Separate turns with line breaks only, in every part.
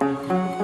Thank you.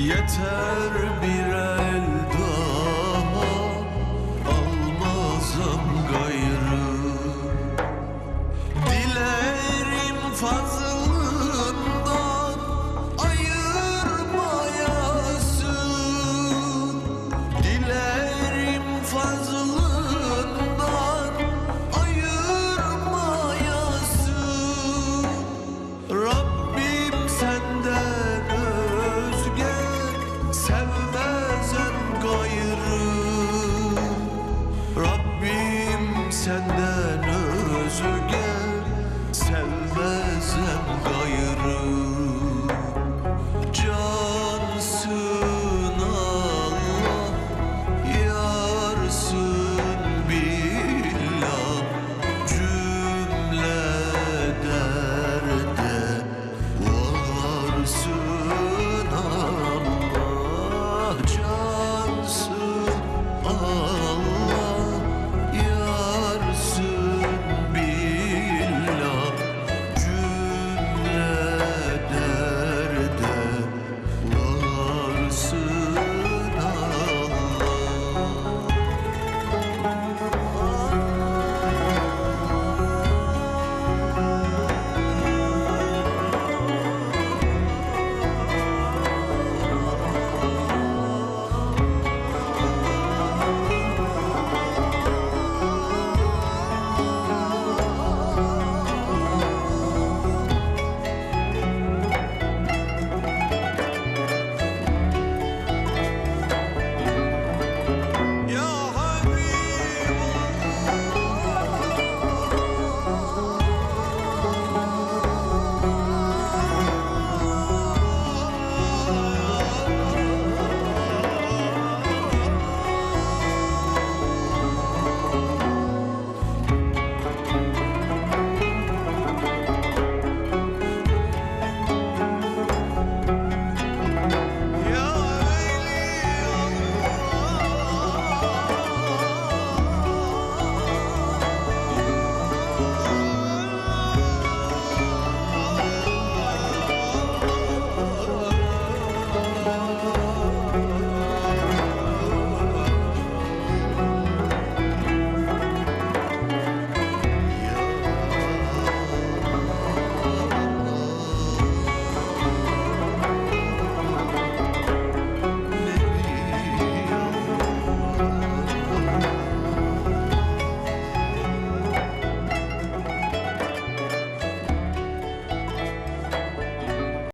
Yeter bir el daha Almazım gayrı. Dilerim senden özür özgə Sevməzəm qayır